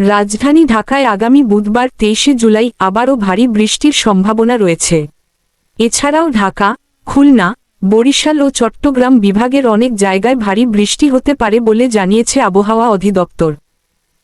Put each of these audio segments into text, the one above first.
রাজধানী ঢাকায় আগামী বুধবার তেইশে জুলাই আবারও ভারী বৃষ্টির সম্ভাবনা রয়েছে। এছাড়াও ঢাকা, খুলনা, বরিশাল ও চট্টগ্রাম বিভাগের অনেক জায়গায় ভারী বৃষ্টি হতে পারে বলে জানিয়েছে আবহাওয়া অধিদপ্তর।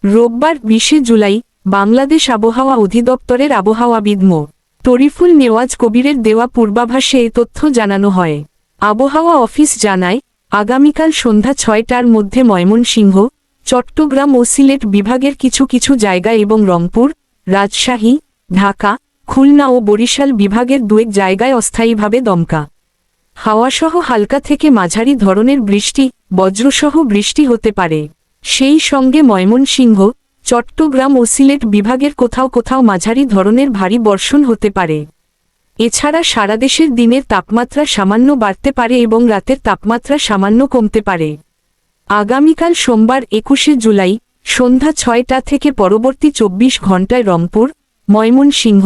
রোববার বিশে জুলাই বাংলাদেশ আবহাওয়া অধিদপ্তরের আবহাওয়াবিদ মো. তরিফুল নেওয়াজ কবিরের দেওয়া পূর্বাভাসে এ তথ্য জানানো হয়। আবহাওয়া অফিস জানায়, আগামীকাল সন্ধ্যা ছয়টার মধ্যে ময়মনসিংহ চট্টগ্রাম ও সিলেট বিভাগের কিছু কিছু জায়গা এবং রংপুর, রাজশাহী, ঢাকা, খুলনা ও বরিশাল বিভাগের দুয়েক জায়গায় অস্থায়ীভাবে দমকা। হাওয়াসহ হালকা থেকে মাঝারি ধরনের বৃষ্টি, বজ্রসহ বৃষ্টি হতে পারে। সেই সঙ্গে ময়মনসিংহ, চট্টগ্রাম ও সিলেট বিভাগের কোথাও কোথাও মাঝারি ধরনের ভারী বর্ষণ হতে পারে। এছাড়া সারা দেশের দিনের তাপমাত্রা সামান্য বাড়তে পারে এবং রাতের তাপমাত্রা সামান্য কমতে পারে। আগামীকাল সোমবার একুশে জুলাই, সন্ধ্যা ছয়টা থেকে পরবর্তী চব্বিশ ঘণ্টায় রংপুর, ময়মনসিংহ,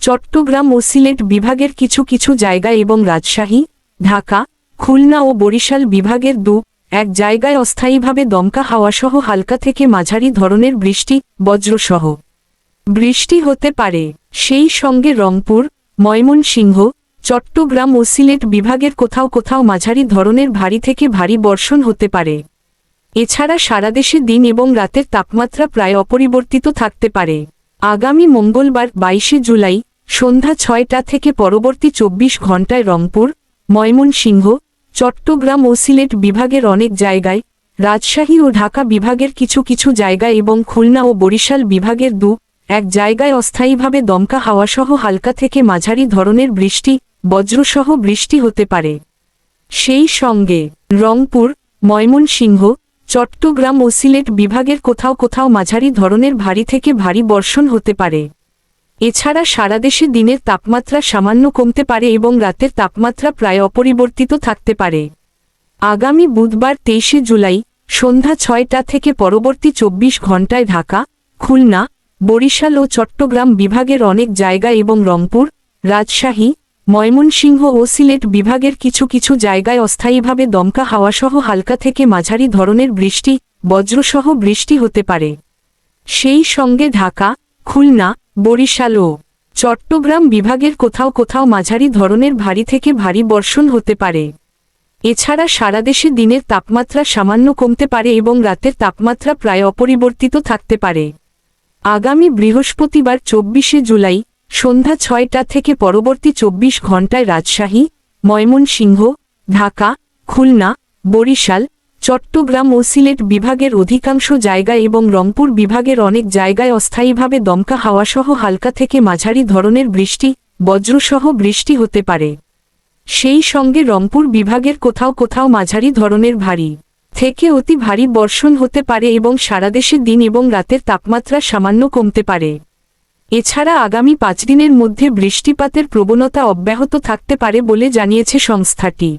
চট্টগ্রাম ও সিলেট বিভাগের কিছু কিছু জায়গা এবং রাজশাহী, ঢাকা, খুলনা ও বরিশাল বিভাগের দু, এক জায়গায় অস্থায়ীভাবে দমকা হাওয়াসহ হালকা থেকে মাঝারি ধরনের বৃষ্টি, বজ্রসহ বৃষ্টি হতে পারে। সেই সঙ্গে রংপুর, ময়মনসিংহ, চট্টগ্রাম ও সিলেট বিভাগের কোথাও কোথাও মাঝারি ধরনের ভারী থেকে ভারী বর্ষণ হতে পারে। এছাড়া সারা দেশে দিন এবং রাতের তাপমাত্রা প্রায় অপরিবর্তিত থাকতে পারে। আগামী মঙ্গলবার, বাইশে জুলাই, সন্ধ্যা ছয়টা থেকে পরবর্তী চব্বিশ ঘণ্টায় রংপুর, ময়মনসিংহ, চট্টগ্রাম ও সিলেট বিভাগের অনেক জায়গায়, রাজশাহী ও ঢাকা বিভাগের কিছু কিছু জায়গায় এবং খুলনা ও বরিশাল বিভাগের দু, এক জায়গায় অস্থায়ীভাবে দমকা হাওয়াসহ হালকা থেকে মাঝারি ধরনের বৃষ্টি, বজ্রসহ বৃষ্টি হতে পারে। সেই সঙ্গে রংপুর, ময়মনসিংহ চট্টগ্রাম ও সিলেট বিভাগের কোথাও কোথাও মাঝারি ধরনের ভারী থেকে ভারী বর্ষণ হতে পারে। এছাড়া সারা দেশে দিনের তাপমাত্রা সামান্য কমতে পারে এবং রাতের তাপমাত্রা প্রায় অপরিবর্তিত থাকতে পারে। আগামী বুধবার তেইশে জুলাই, সন্ধ্যা ছয়টা থেকে পরবর্তী চব্বিশ ঘণ্টায় ঢাকা, খুলনা, বরিশাল ও চট্টগ্রাম বিভাগের অনেক জায়গা এবং রংপুর, রাজশাহী ময়মনসিংহ ও সিলেট বিভাগের কিছু কিছু জায়গায় অস্থায়ীভাবে দমকা হাওয়াসহ হালকা থেকে মাঝারি ধরনের বৃষ্টি, বজ্রসহ বৃষ্টি হতে পারে। সেই সঙ্গে ঢাকা, খুলনা, বরিশাল ও চট্টগ্রাম বিভাগের কোথাও কোথাও মাঝারি ধরনের ভারী থেকে ভারী বর্ষণ হতে পারে। এছাড়া সারা দেশে দিনের তাপমাত্রা সামান্য কমতে পারে এবং রাতের তাপমাত্রা প্রায় অপরিবর্তিত থাকতে পারে। আগামী বৃহস্পতিবার চব্বিশে জুলাই সন্ধ্যা ছয়টা থেকে পরবর্তী চব্বিশ ঘণ্টায় রাজশাহী, ময়মনসিংহ, ঢাকা, খুলনা, বরিশাল, চট্টগ্রাম ও সিলেট বিভাগের অধিকাংশ জায়গা এবং রংপুর বিভাগের অনেক জায়গায় অস্থায়ীভাবে দমকা হাওয়াসহ হালকা থেকে মাঝারি ধরনের বৃষ্টি, বজ্রসহ বৃষ্টি হতে পারে। সেই সঙ্গে রংপুর বিভাগের কোথাও কোথাও মাঝারি ধরনের ভারী থেকে অতি ভারী বর্ষণ হতে পারে এবং সারা দেশে দিন এবং রাতের তাপমাত্রা সামান্য কমতে পারে। এছাড়া আগামী পাঁচ দিনের মধ্যে বৃষ্টিপাতের প্রবণতা অব্যাহত থাকতে পারে বলে জানিয়েছে সংস্থাটি।